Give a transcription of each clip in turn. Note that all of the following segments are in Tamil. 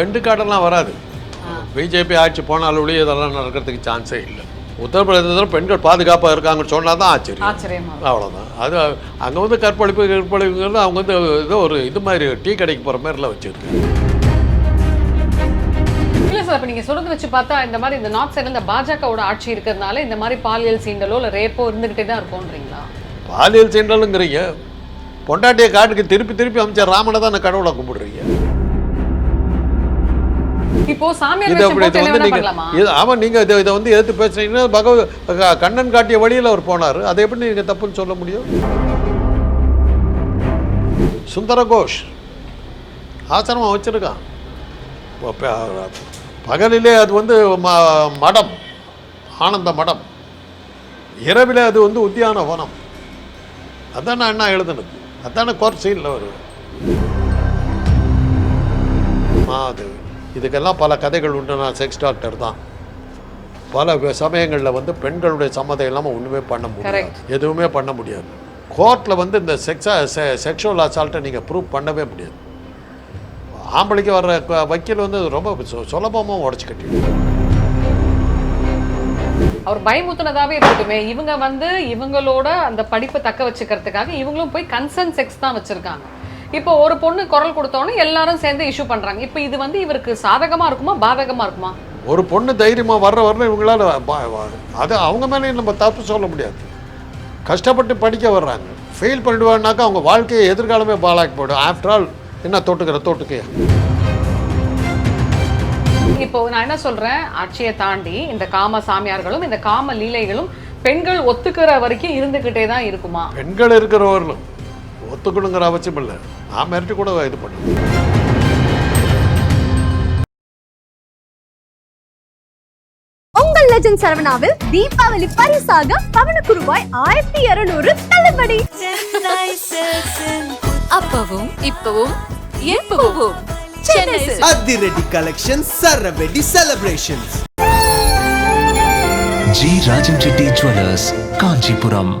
எண்டு கார்டெல்லாம் வராது. பிஜேபி ஆட்சி போனாலும் இதெல்லாம் நடக்கிறதுக்கு சான்ஸே இல்லை. உத்தரப்பிரதேசத்தில் பெண்கள் பாதுகாப்பாக இருக்காங்கன்னு சொன்னால் தான் ஆச்சரியம். அவ்வளோதான் அது அங்கே வந்து கற்பழிப்பு கற்பழிப்புங்கிறது அவங்க வந்து ஏதோ ஒரு இது மாதிரி டீ கடைக்கு போகிற மாதிரிலாம் வச்சுருக்கு. சார் இப்ப நீங்க சொல்றது வச்சு பார்த்தா இந்த மாதிரி இந்த நார்த் சைடுல இந்த பாஜகவோட ஆட்சி இருக்கிறதுனால இந்த மாதிரி பாலியல் சீண்டலோ இல்ல ரேப்போ இருந்துகிட்டே தான் இருக்கும்ன்றீங்களா? பாலியல் சீண்டலுங்கிறீங்க. பொண்டாட்டிய காட்டுக்கு திருப்பி திருப்பி அமைச்சர் ராமனை தான் கடவுளை கும்பிடுறீங்க. இப்போ சாமியார் இது அப்படி இதை என்ன வந்து நீங்கள் இது ஆமாம் நீங்கள் இதை இதை வந்து எதிர்த்து பேசுனீங்கன்னா பகவ கண்ணன் காட்டிய வழியில் அவர் போனார். அதை எப்படி நீங்கள் தப்புன்னு சொல்ல முடியும்? சுந்தர கோஷ் ஆசிரமம் வச்சுருக்கான். பகலிலே அது வந்து மடம் ஆனந்த மடம். இரவிலே அது வந்து உத்தியானவனம் அதான் அண்ணா எழுதுனது? அதானே கோர் சீனில் வருவேன் அது இதுக்கெல்லாம் பல கதைகள் உண்டு. நான் செக்ஸ் டாக்டர் தான். பல சமயங்களில் வந்து பெண்களுடைய சம்மதம் இல்லாமல் ஒன்றுமே பண்ண முடியாது. எதுவுமே பண்ண முடியாது. கோர்ட்டில் வந்து இந்த செக்ஸா செக்ஷுவல் அசால்ட்டை நீங்கள் ப்ரூவ் பண்ணவே முடியாது. ஆம்பளைக்கு வர்ற வக்கீல் வந்து ரொம்ப சு- சுலபமா உடச்சி கட்டிடும் அவர் பயமுத்துனதாவே இருக்கட்டுமே. இவங்க வந்து இவங்களோட அந்த படிப்பை தக்க வச்சுக்கிறதுக்காக இவங்களும் போய் கன்சர்ன் செக்ஸ் தான் வச்சிருக்காங்க. இப்போ ஒரு பொண்ணு குரல் கொடுத்தோன்னே எல்லாரும் சேர்ந்து இஷ்யூ பண்றாங்க. இப்போ இது வந்து இவருக்கு சாதகமா இருக்குமா பாதகமா இருக்குமா? ஒரு பொண்ணு தைரியமாக வர்ற வரல இவங்களால அது அவங்க மேலேயும் நம்ம தப்பு சொல்ல முடியாது. கஷ்டப்பட்டு படிக்க வர்றாங்க. ஃபெயில் பண்ணிடுவாங்கனாக்கா அவங்க வாழ்க்கையை எதிர்காலமே பாலாக்கி போயிடும். ஆஃப்டர் ஆல் என்ன தொட்டுக்கிற தொட்டுக்கையா இப்போ நான் என்ன சொல்றேன்? ஆட்சியை தாண்டி இந்த காம சாமியார்களும் இந்த காம லீலைகளும் பெண்கள் ஒத்துக்கிற வரைக்கும் இருந்துகிட்டே தான் இருக்குமா? பெண்கள் இருக்கிறவர்களும் ஒத்துக்கணுங்கிற அவசியம் இல்லை. நான் மிரட்டி கூட இது பண்ணுவேன் உங்கள் லெஜண்ட் சரவணாவில் தீபாவளி பரிசாக பவனுக்கு ரூபாய் ஆயிரத்தி இருநூறு தள்ளுபடி. அப்பவும் இப்பவும் எப்பவும். அதிரடி collection சரவெடி celebrations G. Rajan Reddy jewellers Kanchipuram.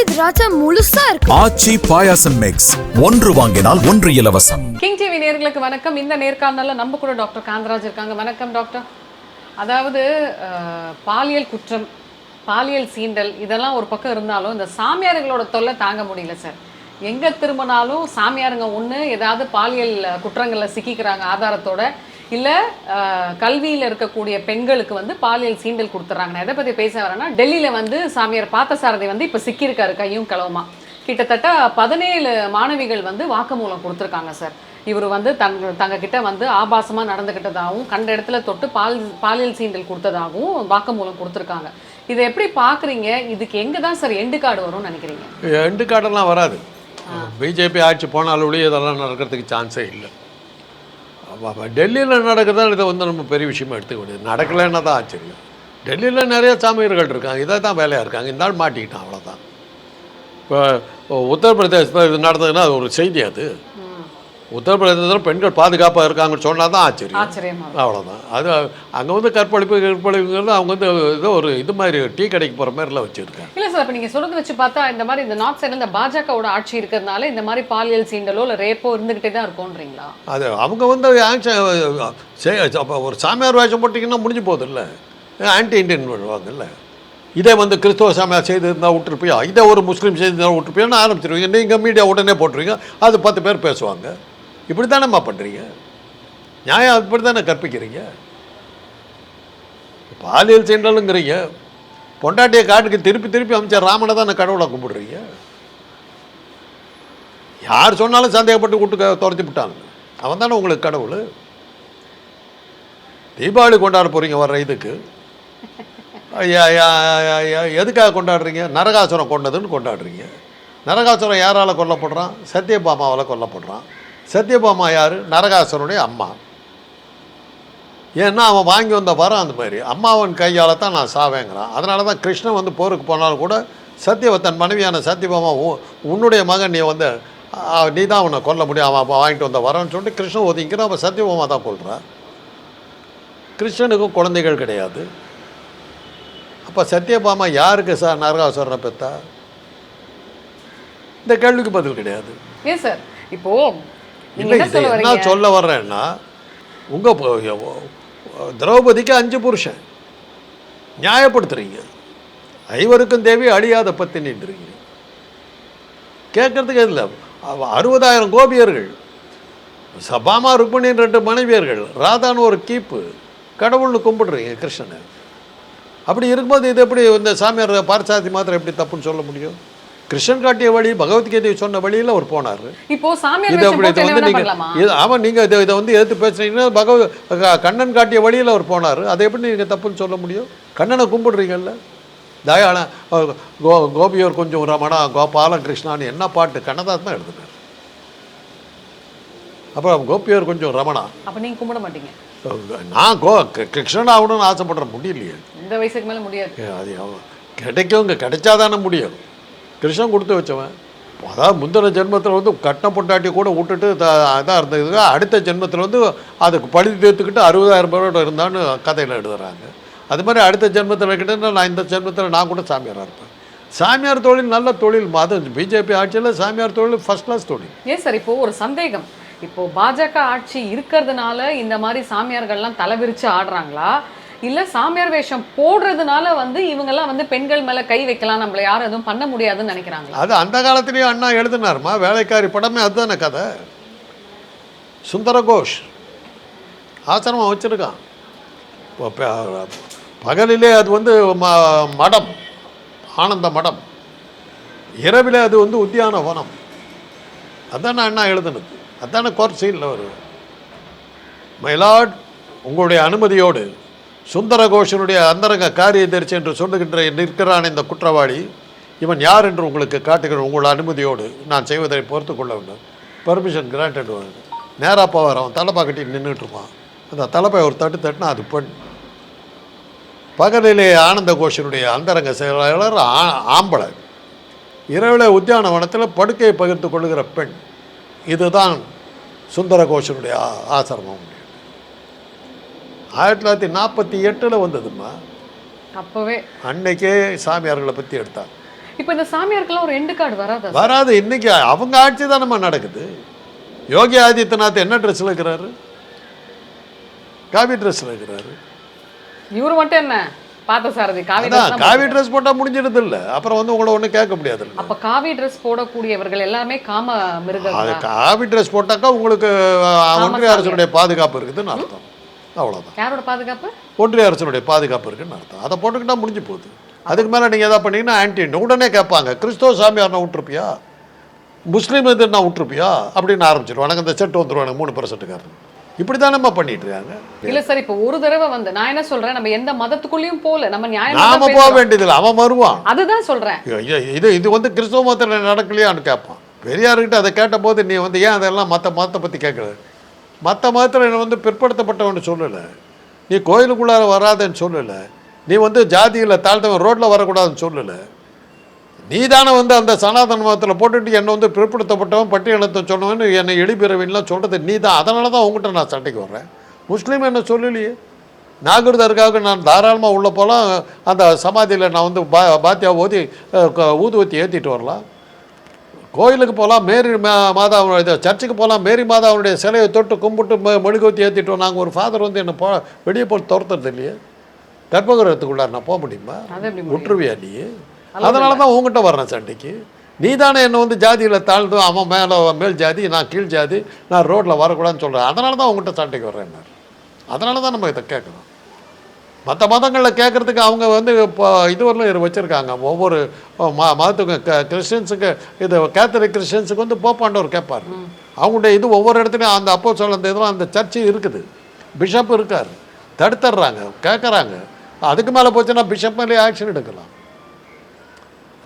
முந்திரி திராட்சை முழுசா இருக்கு. ஆச்சி பாயாசம் மிக்ஸ் ஒன்று வாங்கினால் ஒன்று இலவசம். கிங் டிவி நேர்களுக்கு வணக்கம். இந்த நேர்காணல்ல நம்ம கூட டாக்டர் காந்தராஜ் இருக்காங்க. வணக்கம் டாக்டர். அதாவது அஹ், பாலியல் குற்றம் பாலியல் சீண்டல் இதெல்லாம் ஒரு பக்கம் இருந்தாலும் இந்த சாமியாருங்களோட தொல்லை தாங்க முடியல சார். எங்க திரும்பினாலும் சாமியாருங்க ஒண்ணு ஏதாவது பாலியல் குற்றங்கள்ல சிக்கிக்கிறாங்க ஆதாரத்தோட இல்லை கல்வியில் இருக்கக்கூடிய பெண்களுக்கு வந்து பாலியல் சீண்டல் கொடுத்துறாங்க. நான் எதை பற்றி பேச வரேன்னா டெல்லியில் வந்து சாமியார் பார்த்தசாரதி வந்து இப்போ சிக்கியிருக்காரு கையும் களவுமா கிட்டத்தட்ட பதினேழு மாணவிகள் வந்து வாக்குமூலம் கொடுத்துருக்காங்க சார். இவர் வந்து தங் தங்க வந்து ஆபாசமாக நடந்துக்கிட்டதாகவும் கண்ட இடத்துல தொட்டு பால் பாலியல் சீண்டல் கொடுத்ததாகவும் வாக்குமூலம் கொடுத்துருக்காங்க. இதை எப்படி பார்க்குறீங்க இதுக்கு எங்கே தான் சார் எண்டு கார்டு வரும்னு நினைக்கிறீங்க? எண்டு கார்டெல்லாம் வராது. பிஜேபி ஆட்சி போனாலும் இதெல்லாம் நடக்கிறதுக்கு சான்ஸே இல்லை. டெல்லியில் நடக்கிறதா இதை வந்து நம்ம பெரிய விஷயமா எடுத்துக்க முடியாது நடக்கலைன்னா தான் ஆச்சரியம். டெல்லியில் நிறைய சாமியர்கள் இருக்காங்க. இதை தான் வேலையாக இருக்காங்க. இந்த நாள் மாட்டிக்கிட்டான் அவ்வளோதான் இப்போ உத்தரப்பிரதேசத்தில் இது நடந்ததுன்னா அது ஒரு செய்தி அது. உத்தரப்பிரதேசத்தில் பெண்கள் பாதுகாப்பாக இருக்காங்கன்னு சொன்னால் தான் ஆச்சரியம். அவ்வளோதான் அது அங்கே வந்து கற்பழிப்பு கற்பழிப்புங்கிறது அவங்க வந்து ஏதோ ஒரு இது மாதிரி டீ கடைக்கு போகிற மாதிரிலாம் வச்சுருக்காங்க. இல்லை சார் இப்போ நீங்கள் சொல்கிறது வச்சு பார்த்தா இந்த மாதிரி இந்த நார்த் சைடில் இந்த பாஜகவோட ஆட்சி இருக்கிறதுனால இந்த மாதிரி பாலியல் சீண்டலோ இல்லை ரேப்போ இருந்துக்கிட்டே தான் இருக்கும்ன்றீங்களா? அது அவங்க வந்து ஆக்ஷன் அப்போ ஒரு சாமியார் வேஷம் போட்டிங்கன்னா முடிஞ்சு போகுதுல்ல. ஆன்டி இண்டியன் வருவாங்கல்ல இதே வந்து கிறிஸ்தவ சாமியார் செய்திருந்தா விட்டுருப்பியா? இதை ஒரு முஸ்லீம் செய்திருந்தா விட்டுருப்பியான்னு ஆரம்பிச்சிருவீங்க. நீங்கள் மீடியா உடனே போட்டுருவீங்க. அது பத்து பேர் பேசுவாங்க. இப்படி தானேம்மா பண்ணுறீங்க நியாயம் அப்படி தானே கற்பிக்கிறீங்க பாலியல் சென்றாலுங்கிறீங்க. பொண்டாட்டிய காட்டுக்கு திருப்பி திருப்பி அமைச்சர் ராமனை தான் கடவுளை கும்பிடுறீங்க. யார் சொன்னாலும் சந்தேகப்பட்டு கூட்டு க- துரத்தி விட்டாங்க. அவன் தானே உங்களுக்கு கடவுள்? தீபாவளி கொண்டாட போகிறீங்க வர்ற இதுக்கு. ஐயா, ஐயா, எதுக்காக கொண்டாடுறீங்க? நரகாசுரம் கொண்டதுன்னு கொண்டாடுறீங்க. நரகாசுரம் யாரால் கொல்லப்படுறான்? சத்யபாமாவால் கொல்லப்படுறான். சத்யபாமா யார்? நரகாசுரனுடைய அம்மா. ஏன்னா அவன் வாங்கி வந்த வரம் அந்த மாதிரி. அம்மாவன் கையால் தான் நான் சாவேங்கிறான். அதனால தான் கிருஷ்ணன் வந்து போருக்கு போனாலும் கூட சத்யவத்தன் மனைவியான சத்யபாமா உன்னுடைய மகன் நீ வந்து நீ தான் அவனை கொல்ல முடியும். அவன் வாங்கிட்டு வந்த வரன்னு சொல்லிட்டு கிருஷ்ணன் ஒதுங்கிறான் அவன் சத்யபாமா தான் கொள்கிறான் கிருஷ்ணனுக்கும் குழந்தைகள் கிடையாது. அப்போ சத்யபாமா யாருக்கு சார் நரகாசுரனை பெத்தா இந்த கேள்விக்கு பதில் கிடையாது. ஏன் சார் இப்போ இல்லை என்ன இது சொல்ல என்ன வரீங்க சொல்ல வர்றேன்னா உங்கள் திரௌபதிக்கு அஞ்சு புருஷன். நியாயப்படுத்துறீங்க. ஐவருக்கும் தேவி அழியாத பத்தினின்றீங்க கேட்கறதுக்கு இல்லை அறுபதாயிரம் கோபியர்கள் சபாமா ருக்மணின்னு ரெண்டு மனைவியர்கள் ராதான்னு ஒரு கீப்பு கடவுள்னு கும்பிடுறீங்க கிருஷ்ணனை. அப்படி இருக்கும்போது இது எப்படி இந்த சாமியார் பார்சாதி மாத்திரம் எப்படி தப்புன்னு சொல்ல முடியும்? கிருஷ்ணன் காட்டிய வழி பகவத்கீதை சொன்ன வழியில் அவர் போனார். இப்போ சாமியார் வந்து நீங்கள் ஆமாம் நீங்கள் இதை இதை வந்து எதிர்த்து பேசுனீங்கன்னா பகவ கண்ணன் காட்டிய வழியில் அவர் போனார். அதை எப்படி நீங்கள் தப்புன்னு சொல்ல முடியும்? கண்ணனை கும்பிடுறீங்கல்ல? அஹ், கோ கோபியோர் கொஞ்சம் ரமணா கோபாலம் கிருஷ்ணான்னு என்ன பாட்டு கண்ணதாஸ் தான் எழுதினார் அப்புறம் கோபியோர் கொஞ்சம் ரமணா அப்ப நீங்க கும்பிட மாட்டீங்க. நான் கோ கிருஷ்ணன் ஆகணும்னு ஆசைப்படுறேன். முடியலையே. இந்த வயசுக்கு மேல முடியாது. அது கிடைக்கும் இங்கே கிடைச்சாதானே முடியும். கிருஷ்ணன் கொடுத்து வச்சவன். அதாவது முந்தின ஜென்மத்தில் வந்து கட்டின பொண்டாட்டி கூட விட்டுட்டு த- அதான் இருந்தது அடுத்த ஜென்மத்தில் வந்து அதுக்கு பழுதி தீர்த்துக்கிட்டு அறுபதாயிரம் பேரோட இருந்தான்னு கதையில் எழுதுகிறாங்க அது மாதிரி அடுத்த ஜென்மத்தில் கிட்ட நான் இந்த ஜென்மத்தில் நான் கூட சாமியாராக இருப்பேன். சாமியார் தொழில் நல்ல தொழில். அது பிஜேபி ஆட்சியில் சாமியார் தொழில் ஃபர்ஸ்ட் கிளாஸ் தொழில். ஏன் சார் இப்போது ஒரு சந்தேகம். இப்போது பாஜக ஆட்சி இருக்கிறதுனால இந்த மாதிரி சாமியார்கள்லாம் தலைவிரித்து ஆடுறாங்களா? இல்லை சாமியார் வேஷம் போடுறதுனால வந்து இவங்கெல்லாம் வந்து பெண்கள் மேலே கை வைக்கலாம் நம்மளை யாரும் எதுவும் பண்ண முடியாதுன்னு நினைக்கிறாங்களா. அது அந்த காலத்துலேயும் அண்ணா எழுதினாருமா? வேலைக்காரி படமே அதுதானே கதை? சுந்தர கோஷ் ஆசிரமம் வச்சுருக்கான். இப்போ பகலிலே அது வந்து ம- மடம். ஆனந்த மடம். இரவிலே அது வந்து உத்தியான வனம். அதானே அண்ணா எழுதுனது. அதான கோர்ட் சீனில் வரும் மயிலாட் உங்களுடைய அனுமதியோடு சுந்தரகோஷனுடைய அந்தரங்க அந்தரங்க காரியதரிசி என்று சொல்லுகின்ற நிற்கிறான் இந்த குற்றவாளி. இவன் யார் என்று உங்களுக்கு காட்டுகிற உங்கள் அனுமதியோடு. நான் செய்வதை பொறுத்து கொள்ள வேண்டும். பர்மிஷன் கிராண்டட் நேராக போவார். அவன் தலைப்பா கட்டி நின்றுட்டு இருப்பான். அந்த தலைப்பை ஒரு தட்டு தட்டுனா அது பெண். பகலிலே ஆனந்த கோஷனுடைய அந்தரங்க செயலாளர் ஆ- ஆம்பளை இரவில் உத்தியானவனத்தில் படுக்கையை பகிர்ந்து கொள்கிற பெண். இதுதான் சுந்தர கோஷனுடைய ஆசிரமம். ஆயிரத்தி தொள்ளாயிரத்தி நாற்பத்தி எட்டில் வந்ததும்மா. அப்பவே. அன்னைக்கே சாமியார்களை பற்றி எடுத்தாங்க இப்போ இந்த சாமியாருக்கெல்லாம் ஒரு எண்டு கார்டு வராதா? வராது. இன்னைக்கு அவங்க ஆட்சி தானம்மா நடக்குது. யோகி ஆதித்யநாத் என்ன ட்ரெஸ்ஸில் இருக்கிறாரு? காவி ட்ரெஸ்ஸில் இருக்கிறாரு. இவரு மட்டும் என்ன? பார்த்த சாரதி காவி. ட்ரெஸ் போட்டால் முடிஞ்சிடுது இல்லை அப்புறம் வந்து உங்களை ஒன்றும் கேட்க முடியாது அப்ப காவி ட்ரெஸ் போடக்கூடியவர்கள் எல்லாமே காம மிருகங்களா காவி ட்ரெஸ் போட்டாக்கா உங்களுக்கு ஒன்றிய. அரசுடைய பாதுகாப்பு இருக்குதுன்னு அர்த்தம். அவ்வளோதான் யாரோட பாதுகாப்பு? ஒன்றிய அரசுடைய பாதுகாப்பு இருக்குன்னு அர்த்தம். அதை போட்டுக்கிட்டா முடிஞ்சு போகுது. அதுக்கு மேலே நீங்கள் எதாவது பண்ணீங்கன்னா ஆன்டி உடனே கேட்பாங்க கிறிஸ்தவ சாமியார் நான் விட்டுருப்பியா? முஸ்லீம் இது நான் விட்டுருப்பியா? அப்படின்னு ஆரம்பிச்சிருவானுங்க இந்த செட்டு வந்துருவானுங்க மூணு பர்சன்ட்டுக்காரன் இப்படி தானேம்மா பண்ணிட்டு இருக்காங்க. இல்ல சார் இப்ப ஒரு தடவை வந்து நான் என்ன சொல்றேன் நம்ம எந்த மதத்துக்குள்ளேயும் போல நம்ம நியாயமா நாம தான் போக. வேண்டியதில்லை அவன் வருவான். அதுதான் சொல்றேன். இது- இது இது வந்து கிறிஸ்தவ மதத்தில் நடக்கலையான்னு கேட்பான். பெரியார்கிட்ட அதை கேட்டபோது நீ வந்து ஏன் அதெல்லாம் மற்ற மதத்தை பற்றி கேட்குற மற்ற மதத்தில் என்னை வந்து பிற்படுத்தப்பட்டவன்னு சொல்லலை. நீ கோயிலுக்குள்ளார வராதன்னு சொல்லலை. நீ வந்து ஜாதியில் தாழ்த்தவன் ரோட்டில் வரக்கூடாதுன்னு சொல்லலை. நீ தானே வந்து அந்த சனாதன மதத்தில் போட்டுட்டு என்னை வந்து பிற்படுத்தப்பட்டவன் பட்டியலத்தை சொன்னவன் என்னை எளிபிறவின்லாம் சொல்கிறது நீ தான் அதனால தான் உங்ககிட்ட நான் சண்டைக்கு வர்றேன். முஸ்லீம் என்ன சொல்லலையே? நாகரிகருக்காக நான் தாராளமாக உள்ள போகலாம் அந்த சமாதியில் நான் வந்து பா பாத்தியா ஓதி ஊதுவத்தி ஏற்றிட்டு வரலாம். கோயிலுக்கு போகலாம் மேரி மா- மாதாவுடைய இது சர்ச்சுக்கு போகலாம் மேரி மாதாவுடைய சிலையை தொட்டு கும்பிட்டு ம- மெழுகுவத்தி ஏற்றிட்டு வரோம் நாங்கள் ஒரு ஃபாதர் வந்து என்னை போ வெளியே போய் துரத்துறது இல்லையே. கர்ப்பகிரகத்துக்குள்ளார நான் போக முடியுமா? விட்டுருவியா நீ? அதனால தான் உங்ககிட்ட வர்றேன் சண்டைக்கு. நீ தானே என்னை வந்து ஜாதியில் தாழ்ந்து அவன் மேலே மேல் ஜாதி நான் கீழ் ஜாதி நான் ரோட்டில் வரக்கூடாதுன்னு சொல்கிறேன் அதனால தான் உங்ககிட்ட சண்டைக்கு வர்றேன் அதனால தான் நம்ம இதை கேட்கணும் மற்ற மதங்களில் கேட்குறதுக்கு அவங்க வந்து இப்போ இதுவரையிலும் வச்சுருக்காங்க. ஒவ்வொரு ம மதத்துக்கு க கிறிஸ்டியன்ஸுக்கு இது கேத்தலிக் கிறிஸ்டியன்ஸுக்கு வந்து போப்பாண்டவர் கேட்பார். அவங்களுடைய இது ஒவ்வொரு இடத்துலையும் அந்த அப்போ சொல்ல அந்த இதெல்லாம் அந்த சர்ச்சு இருக்குது. பிஷப் இருக்கார். தடுத்துடுறாங்க கேட்குறாங்க அதுக்கு மேலே போச்சுன்னா பிஷப் மேலே ஆக்ஷன் எடுக்கலாம்.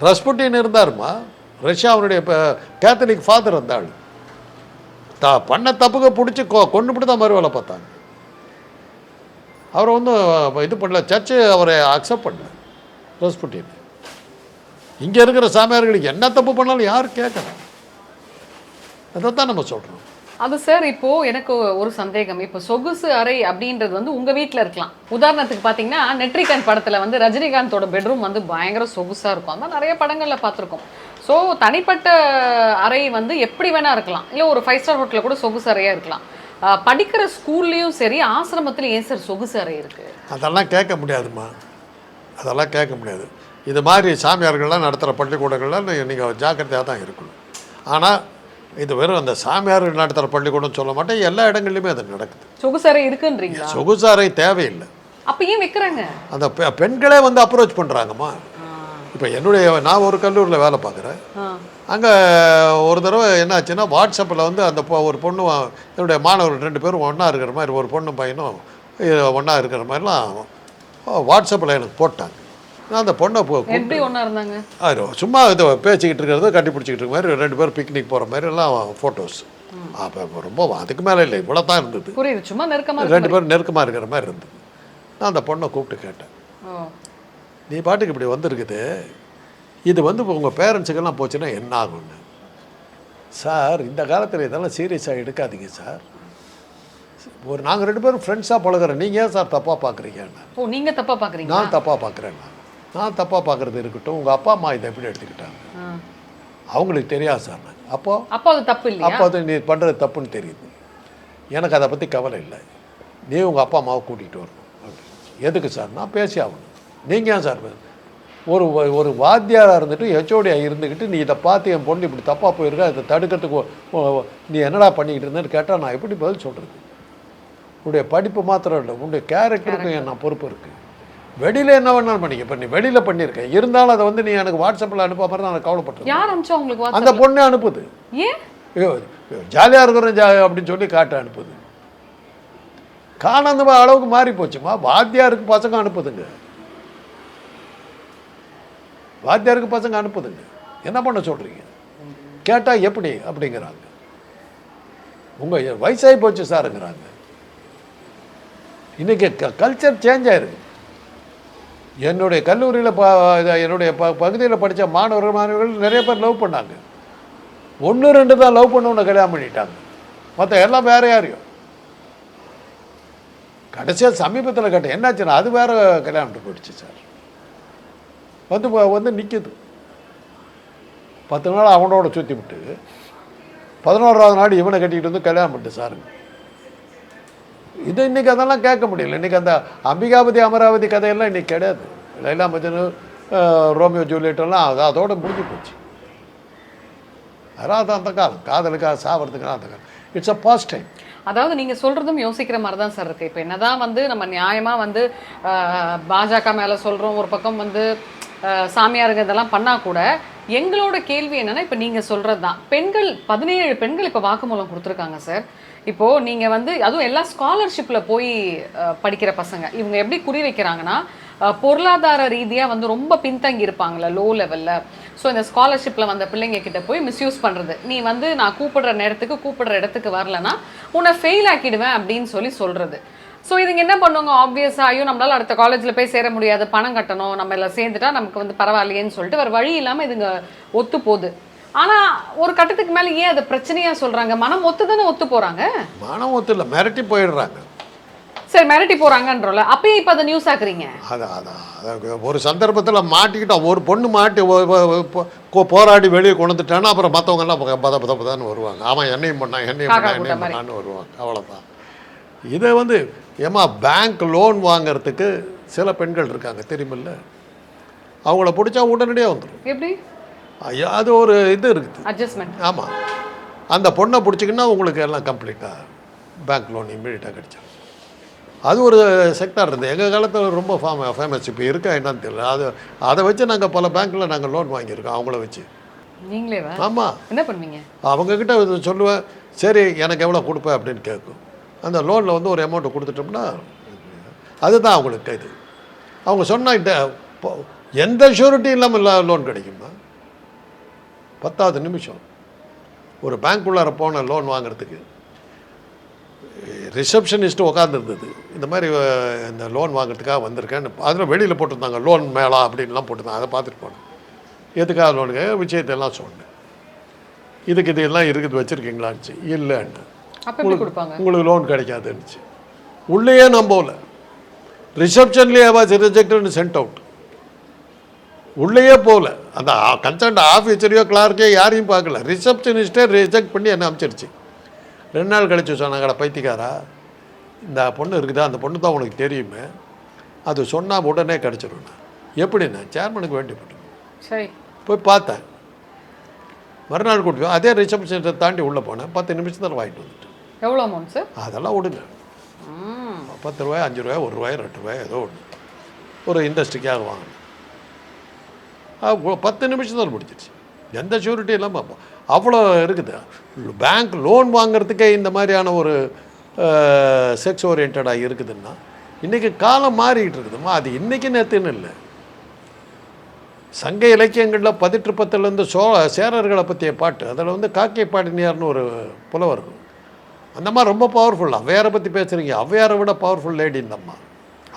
ரஸ்புட்டின் இருந்தாருமா? ரஷ்யாவுடைய இப்போ கேத்தலிக் ஃபாதர் இருந்தாள் த பண்ண தப்புக்கு பிடிச்சி கொ கொண்டுபிட்டு தான் மறுவேலை பார்த்தாங்க. அவரை வந்து இது பண்ணல சர்ச்சு அவரை அக்செப்ட் பண்ணல. ரஸ்புட்டின் இங்கே இருக்கிற சாமியார்களுக்கு என்ன தப்பு பண்ணாலும் யார் கேட்கணும் அதை தான் நம்ம சொல்கிறோம் அது சார் இப்போ எனக்கு ஒரு சந்தேகம். இப்போ சொகுசு அறை அப்படின்றது வந்து உங்க வீட்டில் இருக்கலாம். உதாரணத்துக்கு பார்த்தீங்கன்னா நெட்ரிகன் படத்தில் வந்து ரஜினிகாந்தோட பெட்ரூம் வந்து பயங்கர சொகுசாக இருக்கும். அந்த நிறைய படங்களில் பார்த்துருக்கோம் ஸோ தனிப்பட்ட அறை வந்து எப்படி வேணா இருக்கலாம். இல்லை ஒரு ஃபைவ் ஸ்டார் ஹோட்டலில் கூட சொகுசு அறையாக இருக்கலாம். படிக்கிற ஸ்கூல்லையும் சரி ஆசிரமத்துலையும் ஏன் சார் சொகுசு அறை இருக்கு? அதெல்லாம் கேட்க முடியாதும்மா. அதெல்லாம் கேட்க முடியாது. இது மாதிரி சாமியார்கள்லாம் நடத்துகிற பள்ளிக்கூடங்கள்லாம் நீங்கள் ஜாக்கிரதையாக தான் இருக்கணும். ஆனால் இது வெறும் அந்த சாமியார்கள் நடத்துகிற பள்ளிக்கூடம் சொல்ல மாட்டேன் எல்லா இடங்கள்லையுமே அது நடக்குது. சொகுசு அறை இருக்குன்றீங்களா? சொகுசாரை தேவையில்லை. அப்ப ஏன் வைக்கிறாங்க? அந்த பெண்களே வந்து அப்ரோச் பண்ணுறாங்கம்மா இப்போ என்னுடைய நான் ஒரு கல்லூரியில் வேலை பார்க்குறேன். அங்கே ஒரு தடவை என்னாச்சுன்னா வாட்ஸ்அப்பில் வந்து அந்த ஒரு பொண்ணு என்னுடைய மாணவர்கள் ரெண்டு பேரும் ஒன்றா இருக்கிற மாதிரி ஒரு பொண்ணும் பையனும் ஒன்றா இருக்கிற மாதிரிலாம் வாட்ஸ்அப்பில் எனக்கு போட்டாங்க. நான் அந்த பொண்ணை போ எப்படி இருந்தாங்க? அது சும்மா இது பேசிக்கிட்டு இருக்கிறத கட்டி பிடிச்சிக்கிட்டு இருக்க மாதிரி ரெண்டு பேரும் பிக்னிக் போகிற மாதிரி எல்லாம் ஃபோட்டோஸ் அப்போ ரொம்ப அதுக்கு மேலே இல்லை இவ்வளோ தான் இருந்தது. புரியுது சும்மா நெருக்கமா ரெண்டு பேரும் நெருக்கமாக இருக்கிற மாதிரி இருந்தது. நான் அந்த பொண்ணை கூப்பிட்டு கேட்டேன். நீ பாட்டுக்கு இப்படி வந்திருக்குது. இது வந்து உங்கள் பேரண்ட்ஸுக்கெல்லாம் போச்சுன்னா என்ன ஆகும்னு? சார் இந்த காலத்தில் இதெல்லாம் சீரியஸாக எடுக்காதீங்க சார். ஒரு நாங்கள் ரெண்டு பேரும் ஃப்ரெண்ட்ஸாக பழகுறோம். நீங்கள் ஏன் சார் தப்பாக பார்க்குறீங்கன்னு ஓ நீங்க தப்பா பாக்குறீங்க நான் தப்பாக பார்க்குறேன் நான். தப்பாக பார்க்குறது இருக்கட்டும். உங்கள் அப்பா அம்மா இதை எப்படி எடுத்துக்கிட்டாங்க? அவங்களுக்கு தெரியாது சார் நான். அப்போது அப்போ அது தப்பு இல்லையா? அப்போ அது நீ பண்ணுறது தப்புன்னு தெரியுது. எனக்கு அதை பற்றி கவலை இல்லை. நீ உங்கள் அப்பா அம்மாவை கூட்டிகிட்டு வரணும். எதுக்கு சார்? நான் பேசி ஆகணும். நீங்கள் ஏன் சார் ஒரு ஒரு வாத்தியாராக இருந்துட்டு ஹெச்ஓடியாக இருந்துக்கிட்டு நீ இதை பார்த்து என் பொண்ணு இப்படி தப்பாக போயிருக்கா இதை தடுக்கிறதுக்கு நீ என்னடா பண்ணிக்கிட்டு இருந்தேன்னு கேட்டால் நான் எப்படி பதில் சொல்கிறது உன்னுடைய படிப்பு மாத்திரம் இல்லை உன்னுடைய கேரக்டருக்கும் என் நான் பொறுப்பு இருக்குது வெளியில் என்ன வேணாலும் பண்ணிக்க நீ வெளியில் பண்ணியிருக்கேன் இருந்தாலும் அதை வந்து நீ எனக்கு வாட்ஸ்அப்பில் அனுப்ப மாதிரி நான் உங்களுக்கு அந்த பொண்ணே அனுப்புது. ஜாலியாக இருக்கிறோம் ஜா அப்படின்னு சொல்லி காட்ட அனுப்புது. காணாத அளவுக்கு மாறி போச்சுமா வாத்தியாருக்கு பசங்க அனுப்புதுங்க. வாத்தியாருக்கு பசங்க அனுப்புதுங்க. என்ன பண்ண சொல்கிறீங்க கேட்டால் எப்படி அப்படிங்கிறாங்க. உங்கள் வயசாகி போச்சு சாருங்கிறாங்க. இன்றைக்கி க கல்ச்சர் சேஞ்ச் ஆயிருக்கு. என்னுடைய கல்லூரியில் ப என்னுடைய ப பகுதியில் படித்த மாணவர்கள் மாணவர்கள் நிறைய பேர் லவ் பண்ணாங்க. ஒன்று ரெண்டு தான் லவ் பண்ணவனை கல்யாணம் பண்ணிட்டாங்க. மற்ற எல்லாம் வேற யாரையும். கடைசியாக சமீபத்தில் கேட்டேன் என்னாச்சுன்னா அது வேற கல்யாணம் போயிடுச்சு சார். வந்து வந்து நிற்கிது பத்து நாள் அவனோட சுற்றி விட்டு பதினோராவது நாள் இவனை கட்டிக்கிட்டு வந்து கல்யாணம் பண்ணிட்டு சாருங்க. இது இன்னைக்கு அதெல்லாம் கேட்க முடியல. இன்னைக்கு அந்த அம்பிகாபதி அமராவதி கதையெல்லாம் இன்றைக்கி கிடையாது. லைலா மஜனு ரோமியோ ஜூலியட்டெல்லாம் அது அதோட முடிஞ்சு போச்சு. அதான் அந்த காலம். காதலுக்காக சாவறதுக்காக அந்த காலம். இட்ஸ் அ பாஸ்ட் டைம் அதாவது நீங்கள் சொல்கிறதும் யோசிக்கிற மாதிரி தான் சார் இருக்குது இப்போ என்னதான் வந்து நம்ம நியாயமாக வந்து பாஜக மேலே சொல்கிறோம் ஒரு பக்கம் வந்து சாமியாருங்க இதெல்லாம் பண்ணால் கூட எங்களோட கேள்வி என்னென்னா இப்போ நீங்கள் சொல்றது தான் பெண்கள் பதினேழு பெண்கள் இப்போ வாக்குமூலம் கொடுத்துருக்காங்க சார் இப்போ நீங்கள் வந்து அதுவும் எல்லாம் ஸ்காலர்ஷிப்பில் போய் படிக்கிற பசங்க இவங்க எப்படி குறி வைக்கிறாங்கன்னா பொருளாதார ரீதியாக வந்து ரொம்ப பின்தங்கி இருப்பாங்களே லோ. லெவலில் ஸோ இந்த ஸ்காலர்ஷிப்பில் வந்த பிள்ளைங்க கிட்ட போய் மிஸ்யூஸ் பண்ணுறது நீ வந்து நான் கூப்பிடுற நேரத்துக்கு கூப்பிடுற இடத்துக்கு வரலன்னா உன்னை ஃபெயில் ஆக்கிடுவேன் அப்படின்னு சொல்லி சொல்கிறது ஸோ இதுங்க என்ன பண்ணுவாங்க ஆப்வியஸாக ஐயோ நம்மளால அடுத்த காலேஜில் போய் சேர முடியாது. பணம் கட்டணும். நம்ம எல்லாம் சேர்ந்துட்டா நமக்கு வந்து பரவாயில்லையேன்னு சொல்லிட்டு வேறு வழி இல்லாமல் இதுங்க ஒத்து போகுது. ஆனால் ஒரு கட்டத்துக்கு மேலே ஏன் அதை பிரச்சனையாக சொல்கிறாங்க மனம் ஒத்து தானே ஒத்து போகிறாங்க மனம் ஒத்து இல்லை மிரட்டி போயிடுறாங்க. சரி மிரட்டி போகிறாங்கன்றோம்ல அப்பயே இப்போ அதை நியூஸ் ஆக்குறீங்க? அது அதான் அதான். ஒரு சந்தர்ப்பத்தில் மாட்டிக்கிட்டோம் ஒரு பொண்ணு மாட்டி போராடி வெளியே கொண்டுட்டான்னா அப்புறம் மற்றவங்க எல்லாம் பத பத பத பதான்னு வருவாங்க. அவன் என்னையும் பண்ணான் என்னையும் பண்ணான் என்னையும். பண்ணான்னு வருவாங்க. அவ்வளோதான் இதை வந்து ஏமா பேங்க் லோன் வாங்குறதுக்கு சில பெண்கள் இருக்காங்க தெரியுமில்ல? அவங்கள பிடிச்சா உடனடியாக வந்துடும் எப்படி? ஐயா அது ஒரு இது இருக்குது. அட்ஜஸ்ட்மெண்ட் ஆமாம் அந்த பொண்ணை பிடிச்சிக்கின்னா உங்களுக்கு எல்லாம் கம்ப்ளீட்டாக பேங்க் லோன் இம்மீடியட்டாக கிடைச்சிடும் அது ஒரு செக்டார் இருந்தது. எங்கள் காலத்தில் ரொம்ப ஃபேம ஃபேமஸ் இப்போ இருக்கா என்னன்னு தெரியல. அது அதை வச்சு நாங்கள் பல பேங்க்கில் நாங்கள் லோன் வாங்கியிருக்கோம் அவங்கள வச்சு. நீங்களே ஆமாம் என்ன பண்ணுவீங்க? அவங்கக்கிட்ட சொல்லுவேன் சரி எனக்கு எவ்வளோ கொடுப்பேன் அப்படின்னு கேட்கும். அந்த லோனில் வந்து ஒரு அமௌண்ட்டை கொடுத்துட்டோம்னா அதுதான் அவங்களுக்கு இது. அவங்க சொன்னால் இந்த இப்போ எந்த ஷூரிட்டி இல்லாமல் லோன் கிடைக்குமா? பத்தாவது நிமிஷம். ஒரு பேங்க் உள்ளார போன லோன் வாங்குறதுக்கு ரிசப்ஷனிஸ்ட்டு உட்காந்துருந்தது இந்த மாதிரி இந்த லோன் வாங்குறதுக்காக வந்திருக்கேன்னு அதில் வெளியில் போட்டிருந்தாங்க லோன் மேலா அப்படின்லாம் போட்டிருந்தாங்க அதை பார்த்துட்டு போனேன். எதுக்காக லோனுக்கு விஷயத்தெல்லாம் சொன்னேன். இதுக்கு இதெல்லாம் இருக்குது வச்சுருக்கீங்களான்னு இல்லைன்னு. உங்களுக்கு லோன் கிடைக்காதுன்னுச்சு. உள்ளேயே நம்பல ரிசப்ஷன்லேயே வாஸ் ரிஜெக்டட்னு சென்ட் அவுட் உள்ளேயே போகல. அந்த கன்சர்ன் ஆஃபீஸரையோ கிளார்க்கே யாரையும் பார்க்கல. ரிசப்ஷனிஸ்ட்டே ரிஜெக்ட் பண்ணி என்ன அனுப்பிச்சிருச்சு ரெண்டு நாள் கழிச்சு சொன்னாங்கடா பைத்தியக்காரா இந்த பொண்ணு இருக்குதா? அந்த பொண்ணு தான் உனக்கு தெரியுமே. அது சொன்னால் உடனே கிடச்சிரும் எப்படிண்ணா சேர்மனுக்கு வேண்டிப்பட்டு சரி. போய் பார்த்தேன். மறுநாள் கூட்டி போய் அதே ரிசப்ஷனை தாண்டி உள்ளே போனேன். பத்து நிமிஷத்தில் வாங்கிட்டு வந்துட்டேன். எவ்வளோ அமௌண்ட் சார் அதெல்லாம் விடுங்க பத்து ரூபாய் அஞ்சு ரூபாய் ஒரு ரூபாய் ரெண்டு ரூபாய் ஏதோ ஒன்று ஒரு இண்டஸ்ட்ரிக்காக வாங்கினேன் அது பத்து நிமிஷத்தில் முடிச்சிருச்சு எந்த ஷூரிட்டி இல்லாமல் அவ்வளோ இருக்குது. பேங்க் லோன் வாங்கிறதுக்கே இந்த மாதிரியான ஒரு செக்ஸ் ஓரியன்டாக இருக்குதுன்னா இன்றைக்கி காலம் மாறிக்கிட்டு இருக்குதுமா அது இன்றைக்கி நேற்றுன்னு இல்லை. சங்க இலக்கியங்களில் பதிற்று பத்துலேருந்து சோ சேரர்களை பற்றிய பாட்டு அதில் வந்து காக்கை பாடினியார்னு ஒரு புலவர் இருக்கும். அந்த அம்மா ரொம்ப பவர்ஃபுல் அவ்வையாரை பற்றி பேசுகிறீங்க அவ்வையாரை விட பவர்ஃபுல் லேடி இந்த அம்மா.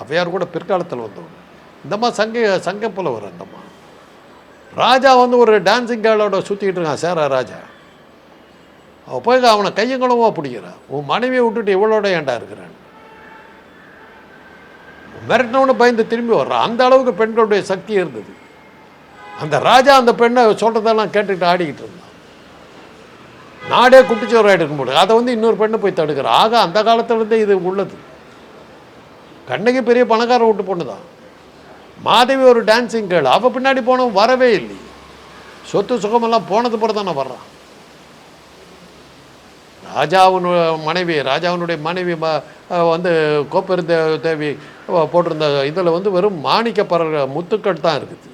அவ்வையார் கூட பிற்காலத்தில் வந்தவங்க. இந்த அம்மா சங்க சங்க புலவர் அந்த அம்மா. ராஜா வந்து ஒரு டான்ஸிங் கேர்ளோட சுற்றிக்கிட்டு இருக்கான். சேர ராஜா. அவள் போய் அவனை கையங்களவா பிடிக்கிறான் உன் மனைவியை விட்டுட்டு இவளோட ஏன்டா இருக்கிறான்? மிரட்டினவனு பயந்து திரும்பி வர்றான் அந்த அளவுக்கு பெண்களுடைய சக்தி இருந்தது. அந்த ராஜா அந்த பெண்ணை சொல்கிறதெல்லாம் கேட்டுக்கிட்டு ஆடிக்கிட்டு இருந்தான். நாடே குட்டிச்சோராயிட்டு இருக்க முடியும் அதை வந்து இன்னொரு பெண்ணை போய் தடுக்கிற. ஆக அந்த காலத்துலேருந்தே இது உள்ளது. கண்ணகி பெரிய பணக்கார விட்டு பொண்ணு தான். மாதவி ஒரு டான்ஸிங் கேள் அவள் பின்னாடி போனவன் வரவே இல்லை சொத்து சுகமெல்லாம் போனது பிறகு தானே வர்றான் ராஜாவின் மனைவி ராஜாவினுடைய மனைவி ம- வந்து கோப்பெருந்த தேவி போட்டிருந்த இதில் வந்து வெறும் மாணிக்க பற முத்துக்கள் தான் இருக்குது.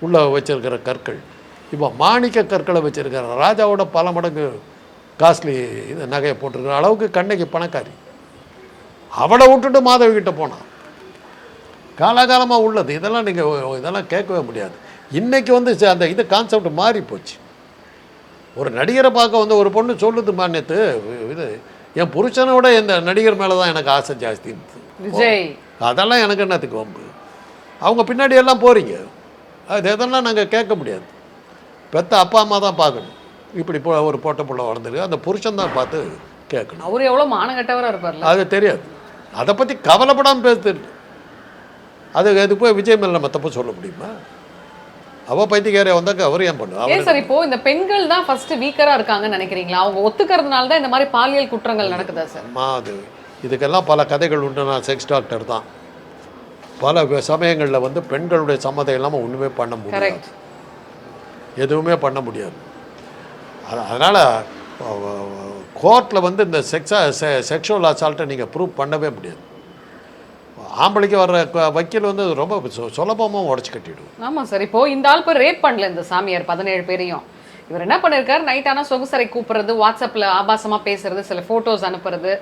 உள்ளே வச்சிருக்கிற கற்கள். இப்போ மாணிக்க கற்களை வச்சிருக்கிற ராஜாவோட பல மடங்கு காஸ்ட்லி இது நகையை போட்டிருக்கிற அளவுக்கு கண்ணகி பணக்காரி. அவளை விட்டுட்டு மாதவி கிட்ட போனான் காலாகாலமாக உள்ளது. இதெல்லாம் நீங்கள் இதெல்லாம் கேட்கவே முடியாது. இன்றைக்கி வந்து அந்த இது கான்செப்ட் மாறி போச்சு. ஒரு நடிகரை பார்க்க வந்து ஒரு பொண்ணு சொல்லுது நேற்று இது என் புருஷனை விட இந்த நடிகர் மேலே தான் எனக்கு ஆசை விஜய். அதெல்லாம் எனக்கு என்னத்துக்கு வம்பு? அவங்க பின்னாடி எல்லாம் போகிறீங்க அது எதெல்லாம் நாங்கள் கேட்க முடியாது. பெத்த அப்பா அம்மா தான் பார்க்கணும். இப்படி போ ஒரு பொட்டை புள்ள வளர்ந்துருக்கு. அந்த புருஷன் தான் பார்த்து கேட்கணும். அவர் எவ்வளோ மானகட்டவராக இருப்பார்ல? அது தெரியாது. அதை பற்றி கவலைப்படாமல் பேச தெரியும் அது அது போய் விஜய் மேலே நம்ம தப்பு சொல்ல முடியுமா? அவள் பைத்தியக்காரியா வந்தாக்க அவர் ஏன் பண்ணுவா சார் இப்போ இந்த பெண்கள் தான் ஃபர்ஸ்ட் வீக்கரா இருக்காங்கன்னு நினைக்கிறீங்களா? அவங்க ஒத்துக்கிறதுனால தான் இந்த மாதிரி பாலியல் குற்றங்கள் நடக்குதா சார்? அது இதுக்கெல்லாம் பல கதைகள் உண்டு. நான் செக்ஸ் டாக்டர் தான். பல சமயங்களில் வந்து பெண்களுடைய சம்மதம் இல்லாமல் ஒன்றுமே பண்ண முடியாது. எதுவுமே பண்ண முடியாது. அது அதனால் கோர்ட்டில் வந்து இந்த செக்ஸா செ செக்ஷுவல் அசால்ட்டை நீங்கள் ப்ரூவ் பண்ணவே முடியாது. ஆம்பளைக்கு வர்ற வக்கீல் வந்து ரொம்ப சு- சுலபமாக உடச்சி கட்டிவிடும் ஆமாம் சார். இப்போ இந்த ஆள் இப்போ ரேப் பண்ணல இந்த சாமியார் பதினேழு பேரையும். இவர் என்ன பண்ணிருக்காரு? நைட் ஆனால் சொகுசரை கூப்பிட்றது வாட்ஸ்அப்பில் ஆபாசமாக பேசுறது சில ஃபோட்டோஸ் அனுப்புறது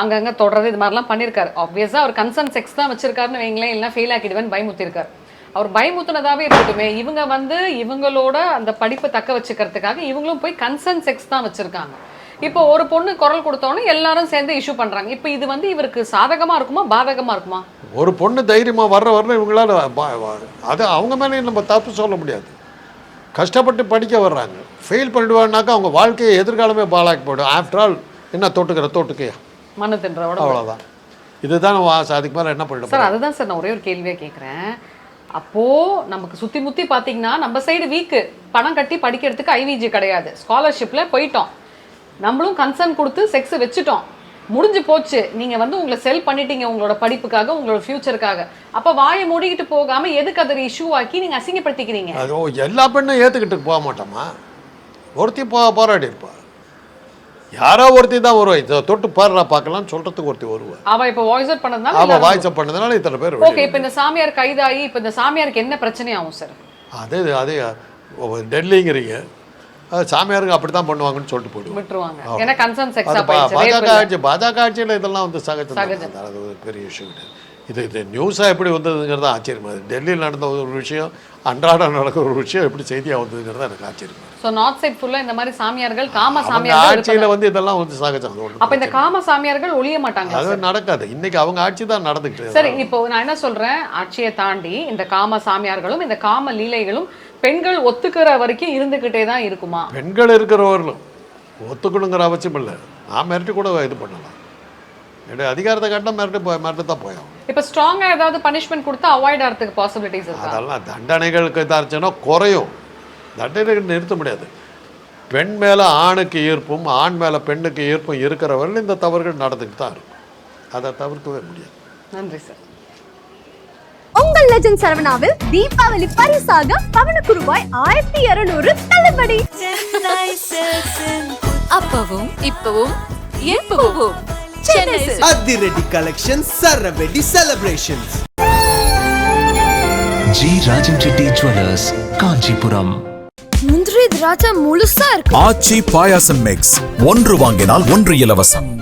அங்கங்கே தொடர்றது இது மாதிரிலாம் பண்ணியிருக்காரு ஆப்வியஸாக அவர் கன்சர்ன் செக்ஸ் தான் வச்சிருக்காருன்னு வைங்களேன் இல்லைன்னா ஃபெயில் ஆக்கிடுவேன் பயமுத்திருக்காரு அவர் பயமுத்துனதாவே இருக்கட்டுமே. இவங்க வந்து இவங்களோட அந்த படிப்பை தக்க வச்சுக்கிறதுக்காக இவங்களும் போய் கன்சர்ன் செக்ஸ் தான் வச்சிருக்காங்க. இப்போ ஒரு பொண்ணு குரல் கொடுத்தோன்னே எல்லாரும் சேர்ந்து இஷ்யூ பண்றாங்க. இப்போ இது வந்து இவருக்கு சாதகமா இருக்குமா பாதகமா இருக்குமா? ஒரு பொண்ணு தைரியமாக வர்ற வரல இவங்களால அது அவங்க மேலேயும் நம்ம தப்பு சொல்ல முடியாது. கஷ்டப்பட்டு படிக்க வர்றாங்க. ஃபெயில் பண்ணிடுவாங்கனாக்கா அவங்க வாழ்க்கையை எதிர்காலமே பாழாக்கி போயிடும். ஆஃப்டர் ஆல் என்ன தொட்டுக்கிற தொட்டுக்கையா மனு தின்றவோட அவ்வளோதான் இதுதான் அதுக்கு மேலே என்ன பண்ணிட சார் அதுதான் சார் நான் ஒரே ஒரு கேள்வியாக கேட்குறேன் அப்போது நமக்கு சுற்றி முற்றி பார்த்தீங்கன்னா நம்ம சைடு வீக்கு பணம் கட்டி படிக்கிறதுக்கு ஐவிஜி கிடையாது. ஸ்காலர்ஷிப்பில் போயிட்டோம். நம்மளும் கன்சர்ன் கொடுத்து செக்ஸ் வச்சுட்டோம். முடிஞ்சு போச்சு. நீங்கள் வந்து உங்களை செல் பண்ணிட்டீங்க உங்களோட படிப்புக்காக உங்களோட ஃபியூச்சருக்காக அப்போ வாயை மூடிக்கிட்டு போகாமல் எதுக்கு அதை இஷ்யூ ஆக்கி நீங்கள் அசிங்கப்படுத்திக்கிறீங்க? அது எல்லா பெண்ணும் ஏற்றுக்கிட்டு போக மாட்டோமா? ஒருத்தி போ போராடி இருப்பா. யாரோ ஒருத்தி தான் வருவா. இதை தொட்டு பாருடா பார்க்கலாம்னு சொல்கிறதுக்கு ஒருத்தி வருவா. அவ இப்போ வாய்ஸ் அவுட் பண்ணதுனால எல்லாரும் வாய்ஸ் பண்ணதுனால இத்தனை பேர் ஓகே இப்போ இந்த சாமியார் கைதாகி இப்போ இந்த சாமியாருக்கு என்ன பிரச்சனை ஆகும் சார் அது அது டெல்லிங்கிறீங்க. அது சாமியாருங்க அப்படி தான் பண்ணுவாங்கன்னு சொல்லிட்டு போயிடுவோம். விட்டுருவாங்க. ஏன்னா கன்சர்ன் அது செக்ஸா பா- போயிடுச்சு rape பாஜக. ஆட்சி பாஜக ஆட்சியில் இதெல்லாம் வந்து சகஜம் பெரிய விஷயம் கிடையாது. இது இது நியூஸாக எப்படி வந்ததுங்கிறது ஆச்சரியமா இருக்குது டெல்லியில் நடந்த ஒரு விஷயம் அன்றாடம் நடக்கிற ஒரு விஷயம் எப்படி செய்தியாக வந்ததுங்கிறது எனக்கு ஆச்சரியமா இருக்கு. ஸோ நார்த் சைட் ஃபுல்லா இந்த மாதிரி சாமியார்கள் காம சாமியார்கள் ஆட்சியில். வந்து இதெல்லாம் வந்து சகஜம் அப்ப இந்த காம சாமியார்கள் ஒழிய மாட்டாங்க. அது நடக்காது. இன்னைக்கு அவங்க ஆட்சி தான் நடந்துக்கிட்டு சரி. இப்போ நான் என்ன சொல்றேன்? ஆட்சியை தாண்டி இந்த காம சாமியார்களும் இந்த காம லீலைகளும் பெண்கள் ஒத்துக்கிற வரைக்கும் இருந்துகிட்டே தான் இருக்குமா? பெண்கள் இருக்கிறவர்களும் ஒத்துக்கணுங்கிற அவசியம் இல்லை. நான் மிரட்டி கூட இது பண்ணலாம். என்னுடைய அதிகாரத்தை காட்டினா மிரட்டு போய் மிரட்டு தான் போயும் இப்ப ஸ்ட்ராங்கா ஏதாவது பனிஷ்மெண்ட் கொடுத்தா அவாய்ட் ஆகிறதுக்கு பாசிபிலிட்டிஸ் இருக்கா? அதெல்லாம் தண்டனைகளுக்கு இதாச்சுன்னா குறையும். தண்டனைகள் நிறுத்த முடியாது. பெண் மேலே ஆணுக்கு ஈர்ப்பும் ஆண் மேலே பெண்ணுக்கு ஈர்ப்பும் இருக்கிறவர்கள் இந்த தவறுகள் நடந்துக்கிட்டு தான் இருக்கும். அதை தவிர்க்கவே முடியாது. நன்றி சார் உங்கள் லெஜண்ட் சரவணாவில் தீபாவளி பரிசாக பவனுக்கு ரூபாய் ஆயிரத்தி இருநூறு தள்ளுபடி. அப்பவும் இப்பவும் எப்பவும். அதிரடி collection சரவெடி celebrations G Rajan Reddy jewellers Kanchipuram முந்திரி திராட்சை முழுசா இருக்கு. ஆச்சி பாயாசம் மிக்ஸ் ஒன்று வாங்கினால் ஒன்று இலவசம்.